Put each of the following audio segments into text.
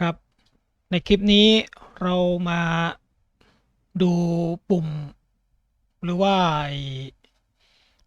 ครับในคลิปนี้เรามาดูปุ่ม หรือว่า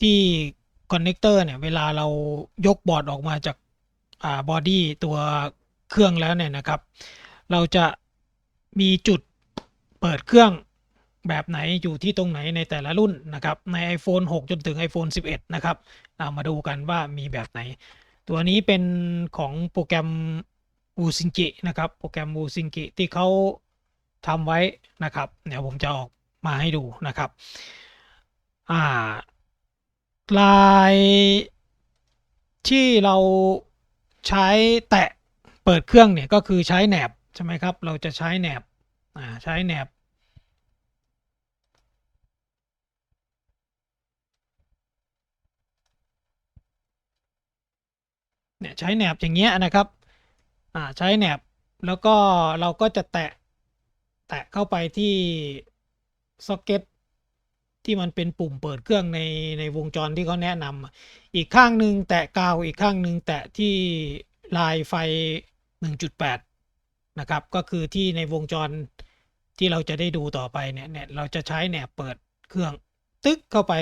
ที่คอนเนคเตอร์เนี่ยเวลาเรายกบอร์ดออกมาจากอ่าบอดี้ตัวเครื่องแล้วเนี่ยนะครับ เราจะมีจุดเปิดเครื่องแบบไหนอยู่ที่ตรงไหนในแต่ละรุ่นนะครับ ใน iPhone 6 จนถึง iPhone 11 นะครับเอามาดูกันว่ามีแบบไหน ตัวนี้เป็นของโปรแกรม u s i n g i นะครับโปรแกรม u s i n g i ที่เขาทำไว้นะครับเดี๋ยวผมจะออกมาให้ดูนะครับอ่าลายที่เราใช้แตะเปิดเครื่องเนี่ยก็คือใช้แหนบใช่ไหมครับ เราจะใช้แหนบอ่าใช้แหนบเนี่ยใช้แหนบอย่างเงี้ยนะครับ อ่าใช้แหนบ แล้วก็เราก็จะแตะ แตะเข้าไปที่ซ็อกเก็ตที่มันเป็นปุ่มเปิดเครื่องในในวงจรที่เขาแนะนำอีกข้างหนึ่งแตะกาวอีกข้างหนึ่งแตะที่ลายไฟ 1.8 นะครับ ก็คือที่ในวงจรที่เราจะได้ดูต่อไปเนี่ยเนี่ยเราจะใช้แหนบเปิดเครื่องตึ๊กเข้าไป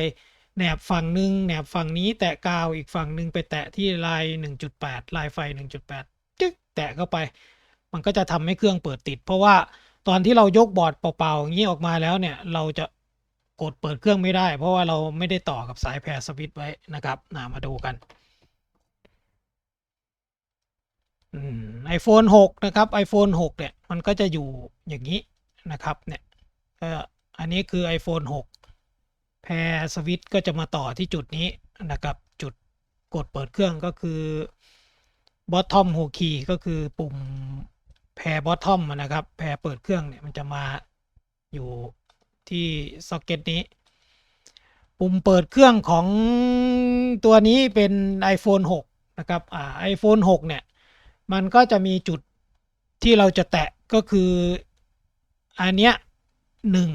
แหนบฝั่งหนึ่งแหนบฝั่งนี้แตะกาวอีกฝั่งหนึ่งไปแตะที่ลาย 1.8 ลายไฟ 1.8 แตะเข้าไป มันก็จะทำให้เครื่องเปิดติด เพราะว่าตอนที่เรายกบอร์ดเปล่าๆอย่างนี้ออกมาแล้วเนี่ยเราจะกดเปิดเครื่องไม่ได้ เพราะว่าเราไม่ได้ต่อกับสายแพรสวิตไว้นะครับนามาดูกันไอโฟนหกนะครับ iPhone 6 เนี่ย มันก็จะอยู่อย่างนี้นะครับเนี่ยอันนี้คือ iPhone 6 แพรสวิตก็จะมาต่อที่จุดนี้นะครับ จุดกดเปิดเครื่องก็คือ bottom h o key ก็คือปุ่มแพร bottom นะครับ แพรเปิดเครื่องเนี่ยมันจะมาอยู่ที่ซ็อกเก็ตนี้ ปุ่มเปิดเครื่องของตัวนี้เป็น iPhone 6 นะครับอ่า iPhone 6 เนี่ย มันก็จะมีจุดที่เราจะแตะก็คืออันเนี้ยหนึ่ง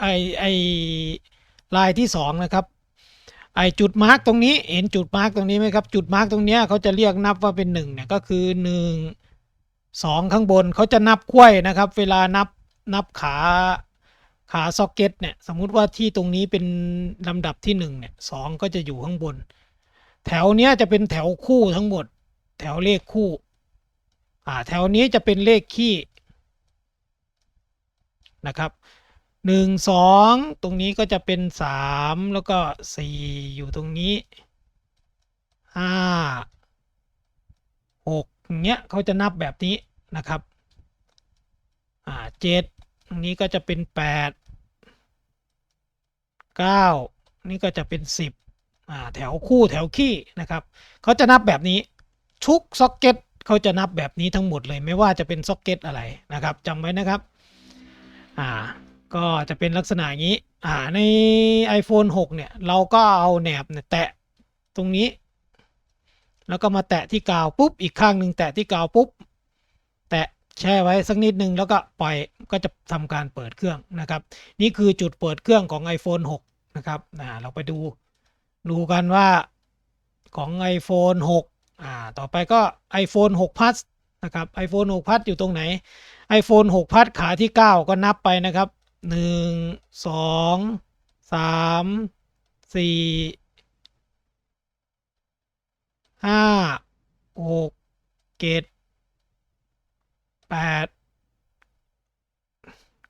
ไอไอลายที่สองนะครับ ไอจุดมาร์กตรงนี้เห็นจุดมาร์กตรงนี้ไหมครับ จุดมาร์กตรงเนี้ยเขาจะเรียกนับว่าเป็นหนึ่งเนี่ยก็คือหนึ่งสองข้างบนเขาจะนับควยนะครับ เวลานับนับขาขาซ็อกเก็ตเนี่ยสมมุติว่าที่ตรงนี้เป็นลำดับที่หนึ่งเนี่ยสองก็จะอยู่ข้างบน แถวเนี้ยจะเป็นแถวคู่ทั้งหมด แถวเลขคู่อ่าแถวนี้จะเป็นเลขคี่นะครับ หนึ่งสองตรงนี้ก็จะเป็นสามแล้วก็สี่อยู่ตรงนี้ห้าหกอย่างเงี้ยเขาจะนับแบบนี้นะครับอ่าเจ็ดตรงนี้ก็จะเป็นแปดเก้านี่ก็จะเป็นสิบอ่าแถวคู่แถวขี้นะครับเขาจะนับแบบนี้ทุกซ็อกเก็ตเขาจะนับแบบนี้ทั้งหมดเลยไม่ว่าจะเป็นซ็อกเก็ตอะไรนะครับจำไว้นะครับอ่า ก็จะเป็นลักษณะอย่างนี้ อ่า ใน iPhone 6 เนี่ย เราก็เอาแหนบเนี่ยแตะตรงนี้ แล้วก็มาแตะที่กาวปุ๊บ อีกข้างหนึ่งแตะที่กาวปุ๊บ แตะแช่ไว้สักนิดนึง แล้วก็ปล่อย ก็จะทำการเปิดเครื่องนะครับ นี่คือจุดเปิดเครื่องของ iPhone 6 นะครับ อ่า เราไปดู ดูกันว่าของ iPhone 6 อ่า ต่อไปก็ iPhone 6 Plus นะครับ iPhone 6 Plus อยู่ตรงไหน iPhone 6 Plus ขาที่ 9 ก็นับไปนะครับ หนึ่งสองสามสี่ห้าหกเจ็ดแปด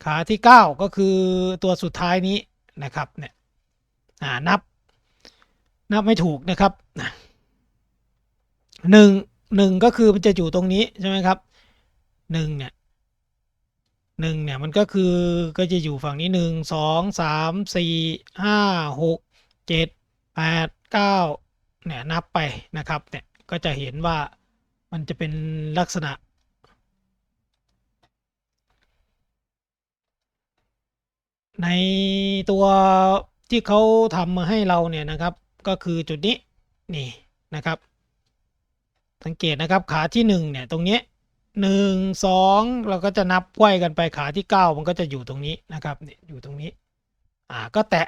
ขาที่ 9 ก็คือตัวสุดท้ายนี้นะครับเนี่ยนับ นับไม่ถูกนะครับหนึ่งหนึ่งก็คือมันจะอยู่ตรงนี้ใช่ไหมครับหนึ่งเนี่ย หนึ่งเนี่ย มันก็คือก็จะอยู่ฝั่งนี้หนึ่งสองสามสี่ห้าหกเจ็ดแปดเก้าเนี่ย นับไปนะครับ เนี่ย ก็จะเห็นว่ามันจะเป็นลักษณะ ในตัวที่เขาทำมาให้เราเนี่ยนะครับ ก็คือจุดนี้นี่นะครับ สังเกตนะครับขาที่หนึ่งเนี่ย ตรงนี้ หนึ่งสองเราก็จะนับไขว้กันไปขาที่เก้ามันก็จะอยู่ตรงนี้นะครับเนี่ยอยู่ตรงนี้ อ่าก็แตะ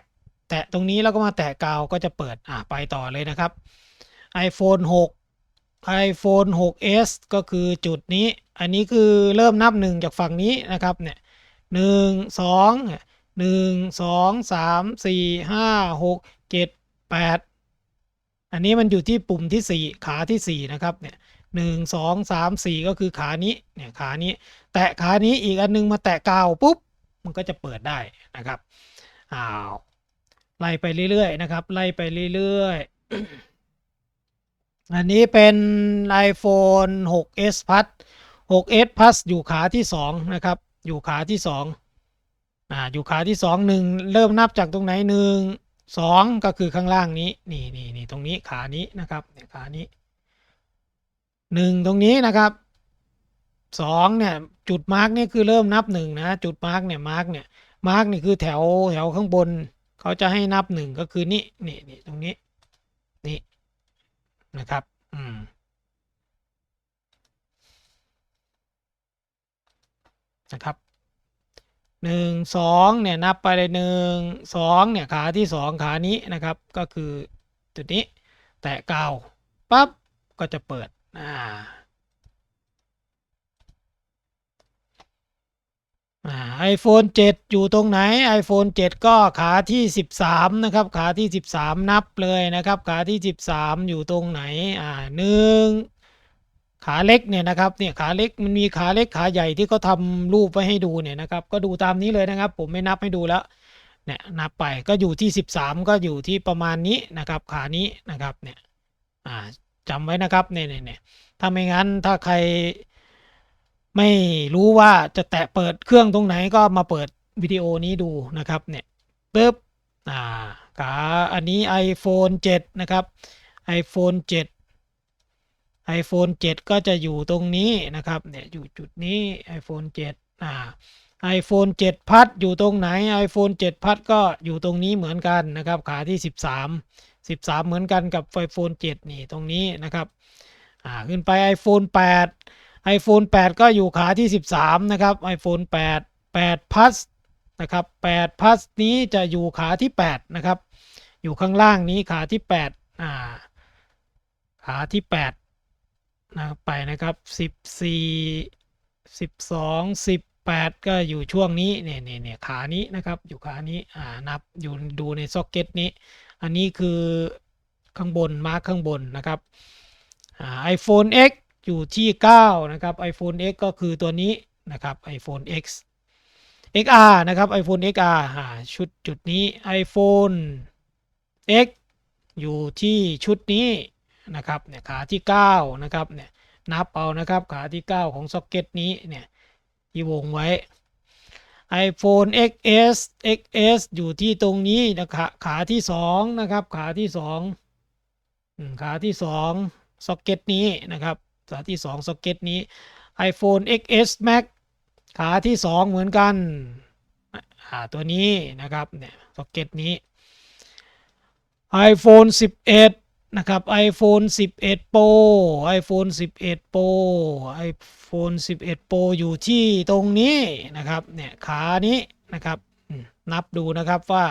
แตะตรงนี้แล้วก็มาแตะกาวก็จะเปิดอ่าไปต่อเลยนะครับ iPhone 6 iPhone 6s ก็คือจุดนี้ อันนี้คือเริ่มนับหนึ่งจากฝั่งนี้นะครับเนี่ยหนึ่งสองหนึ่งสองสามสี่ห้าหกเจ็ดแปดอันนี้มันอยู่ที่ปุ่มที่สี่ขาที่สี่นะครับเนี่ย หนึ่งสองสามสี่ก็คือขานี้เนี่ยขานี้ แตะขานี้อีกอันนึงมาแตะกาวปุ๊บมันก็จะเปิดได้นะครับอ้าวไล่ไปเรื่อยๆนะครับ ไล่ไปเรื่อยๆ อันนี้เป็น iPhone 6s Plus 6s Plus อยู่ขาที่สองนะครับ อยู่ขาที่สองอ่าอยู่ขาที่สองหนึ่งเริ่มนับจากตรงไหนหนึ่งสองก็คือข้างล่างนี้ นี่นี่นี่ตรงนี้ขานี้นะครับเนี่ยขานี้ หนึ่งตรงนี้นะครับสองเนี่ยจุดมาร์กนี่คือเริ่มนับหนึ่งนะจุดมาร์กเนี่ยมาร์กเนี่ยมาร์กนี่คือแถวแถวข้างบน เขาจะให้นับหนึ่งก็คือนี่นี่นี่ตรงนี้นี่นะครับอืมนะครับหนึ่งสองเนี่ยนับไปเลยหนึ่งสองเนี่ยขาที่สองขานี้นะครับ ก็คือจุดนี้ แตะกาวปั๊บก็จะเปิด อ่าอ่า iPhone 7อยู่ตรงไหน iPhone 7 ก็ขาที่ 13 นะครับ ขาที่ 13 นับเลยนะครับ ขาที่ 13 อยู่ตรงไหน อ่าหนึ่งขาเล็กเนี่ยนะครับเนี่ยขาเล็กมันมีขาเล็กขาใหญ่ที่เขาทำรูปไว้ให้ดูเนี่ยนะครับ ก็ดูตามนี้เลยนะครับ ผมไม่นับให้ดูแล้วเนี่ยนับไปก็อยู่ที่ 13 ก็อยู่ที่ประมาณนี้นะครับ ขานี้นะครับเนี่ยอ่า จำไว้นะครับเนี่ยเนี่ยเนี่ยถ้าไม่งั้นถ้าใครไม่รู้ว่าจะแตะเปิดเครื่องตรงไหนก็มาเปิดวิดีโอนี้ดูนะครับเนี่ยปึ๊บอ่าขาอันนี้ iPhone 7 นะครับ iPhone 7 iPhone 7 ก็จะอยู่ตรงนี้นะครับเนี่ยอยู่จุดนี้ iPhone 7 อ่า iPhone 7 พัดอยู่ตรงไหน iPhone 7 พัดก็อยู่ตรงนี้เหมือนกันนะครับ ขาที่ 13 13 เหมือนกันกับ iPhone 7 นี่ตรงนี้นะครับอ่าขึ้นไป iPhone 8 iPhone 8 ก็อยู่ขาที่ 13 นะครับ iPhone 8 8 plus นะครับ8 plus นี้จะอยู่ขาที่ 8 นะครับ อยู่ข้างล่างนี้ขาที่ 8 อ่า ขาที่ 8 นะครับไปนะครับ 14 12 18ก็อยู่ช่วงนี้เนี่ยเนี่ยเนี่ยขานี้นะครับ อยู่ขานี้อ่านับอยู่ดูในซ็อกเก็ตนี้ อันนี้คือข้างบนมาร์คข้างบนนะครับไอ่า iPhone X อยู่ที่ 9 นะครับ iPhone X ก็คือตัวนี้นะครับ iPhone X XR นะครับ iPhone XR อ่าชุดจุดนี้ iPhone X อยู่ที่ชุดนี้นะครับเนี่ยขาที่ 9 นะครับเนี่ยนับเอานะครับขาที่ 9 ของซ็อกเก็ตนี้เนี่ยที่วงไว้ iPhone XS XS อยู่ที่ตรงนี้นะครับขาที่2นะครับ ขาที่2อืมขาที่2ซ็อกเก็ตนี้นะครับขาที่2ซ็อกเก็ตนี้ iPhone XS Max ขาที่2เหมือนกันอ่าตัวนี้นะครับเนี่ยซ็อกเก็ตนี้ iPhone 11 นะครับ iPhone 11 Pro iPhone 11 Pro iPhone 11 Pro อยู่ที่ตรงนี้นะครับเนี่ยขานี้นะครับนับดูนะครับว่า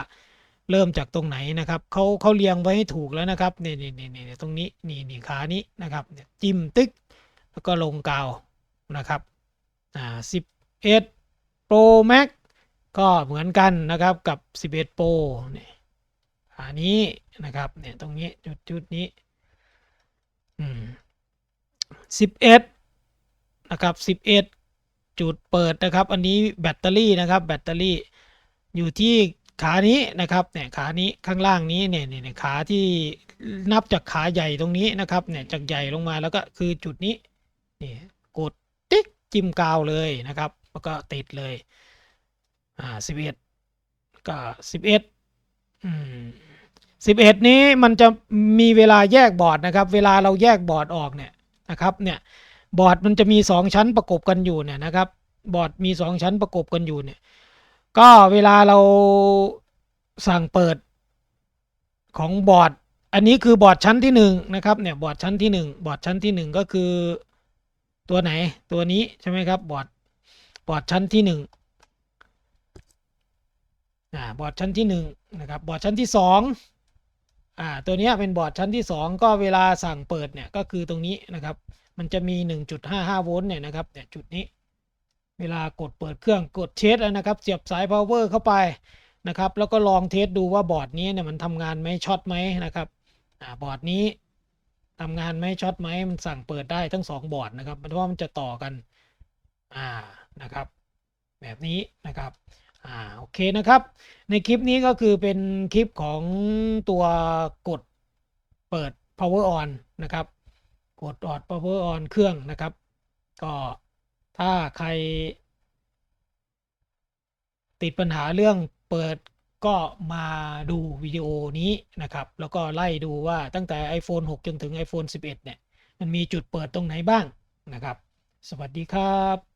เริ่มจากตรงไหนนะครับเขาเขาเรียงไว้ให้ถูกแล้วนะครับนี่นี่นี่นี่ตรงนี้นี่นี่ขานี้นะครับเนี่ยจิ้มตึ๊กแล้วก็ลงกาวนะครับอ่า11 Pro Max ก็เหมือนกันนะครับกับ 11 Pro เนี่ยานี้นะครับเนี่ยตรงนี้จุดจุดนี้อืม11นะครับ11จุดเปิดนะครับ อันนี้แบตเตอรี่นะครับ แบตเตอรี่อยู่ที่ขานี้นะครับเนี่ยขานี้ข้างล่างนี้เนี่ยเนี่ยเนี่ยขาที่นับจากขาใหญ่ตรงนี้นะครับเนี่ยจากใหญ่ลงมาแล้วก็คือจุดนี้นี่กดติ๊กจิ้มกาวเลยนะครับ แล้วก็ติดเลยอ่าสิบเอ็ดก็สิบเอ็ดอืม สิบเอ็ดนี้มันจะมีเวลาแยกบอร์ดนะครับ เวลาเราแยกบอร์ดออกเนี่ยนะครับเนี่ยบอร์ดมันจะมีสองชั้นประกบกันอยู่เนี่ยนะครับบอร์ดมีสองชั้นประกบกันอยู่เนี่ยก็เวลาเราสั่งเปิดของบอร์ด อันนี้คือบอร์ดชั้นที่หนึ่งนะครับเนี่ยบอร์ดชั้นที่หนึ่งบอร์ดชั้นที่หนึ่งก็คือตัวไหนตัวนี้ใช่ไหมครับบอร์ดบอร์ดชั้นที่หนึ่งอ่าบอร์ดชั้นที่หนึ่งนะครับบอร์ดชั้นที่ส อ่าตัวนี้เป็นบอร์ดชั้นที่ 2 ก็เวลาสั่งเปิดเนี่ยก็คือตรงนี้นะครับ มันจะมี 1.55 โวลต์เนี่ยนะครับเนี่ยจุดนี้ เวลากดเปิดเครื่องกดเทสนะครับ เสียบสาย power เข้าไปนะครับ แล้วก็ลองเทสดูว่าบอร์ดนี้เนี่ยมันทำงานไหมช็อตไหมนะครับอ่าบอร์ดนี้ทำงานไหมช็อตไหมมันสั่งเปิดได้ทั้ง 2 บอร์ดนะครับเพราะว่ามันจะต่อกันอ่านะครับ แบบนี้นะครับ อ่าโอเคนะครับ ในคลิปนี้ก็คือเป็นคลิปของตัวกดเปิด power on นะครับ กดออด power on เครื่องนะครับ ก็ถ้าใคร ติดปัญหาเรื่องเปิดก็มาดูวิดีโอนี้นะครับ แล้วก็ไล่ดูว่าตั้งแต่ iPhone 6 จนถึง iPhone 11 เนี่ย มันมีจุดเปิดตรงไหนบ้างนะครับ สวัสดีครับ